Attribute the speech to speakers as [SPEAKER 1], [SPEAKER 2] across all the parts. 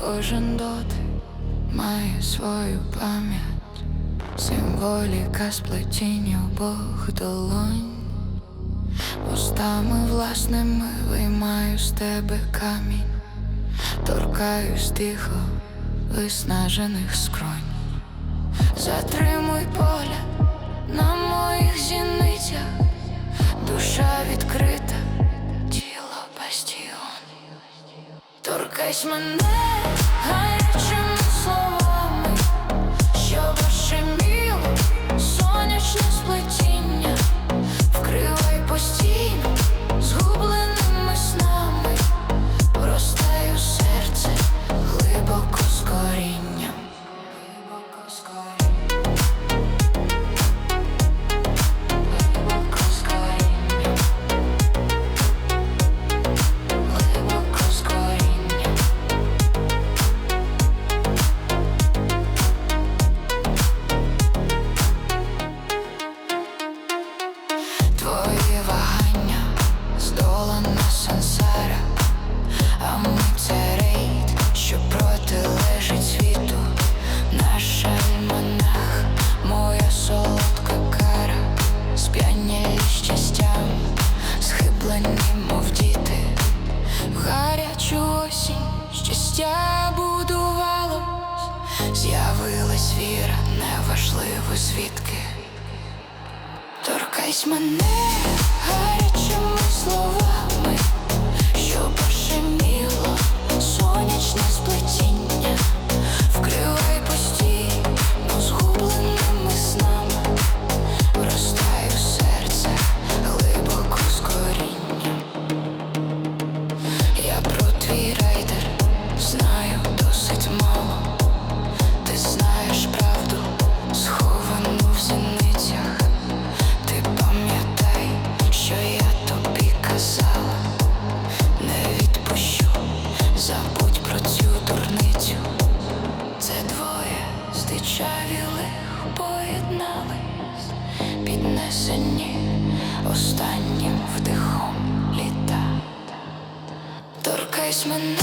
[SPEAKER 1] кожен дотик має свою пам'ять, символіка сплетіння обох долонь, Устами власними виймаю з тебе камінь, торкаюсь тихо виснажених скронь. Затримуй поля на моїх зіницях, Торкайся мене осінь щастя будувалось, з'явилась віра, неважливо звідки. Торкайсь мене останнім вдихом літа. Торкайсь мене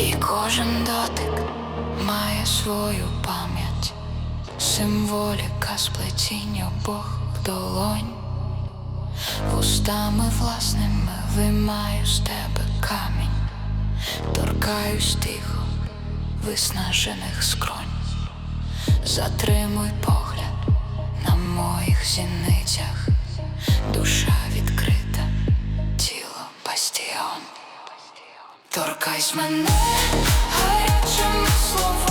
[SPEAKER 1] Твій кожен дотик має свою пам'ять, символіка сплетіння обох долонь, вустами власними виймаю з тебе камінь, торкаюсь тихо виснажених скронь, затримуй погляд на моїх зіницях, душа відкрита, Торкайсь мене гарячими словами